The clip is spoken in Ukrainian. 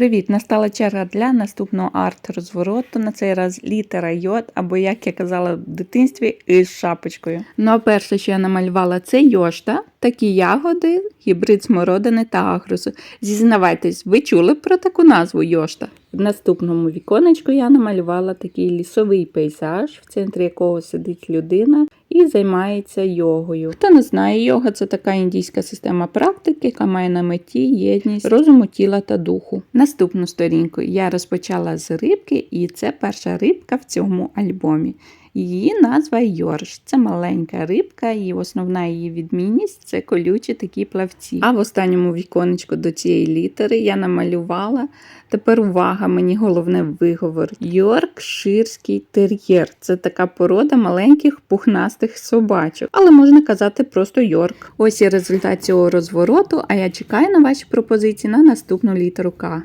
Привіт! Настала черга для наступного арт-розвороту. На цей раз літера йод, або, як я казала в дитинстві, із шапочкою. Ну а перше, що я намалювала, це йошта, такі ягоди, гібрид смородини та агрусу. Зізнавайтесь, ви чули про таку назву йошта? В наступному віконечку я намалювала такий лісовий пейзаж, в центрі якого сидить людина і займається йогою. Хто не знає, йога це така індійська система практики, яка має на меті єдність розуму, тіла та духу. Наступну сторінку я розпочала з рибки, і це перша рибка в цьому альбомі. Її назва Йорш. Це маленька рибка, і основна її відмінність це колючі такі плавці. А в останньому віконечку до цієї літери я намалювала. Тепер увага, мені головне виговор. Йоркширський тер'єр. Це така порода маленьких пухнастих собачок, але можна казати просто Йорк. Ось і результат цього розвороту, а я чекаю на ваші пропозиції на наступну літеру К.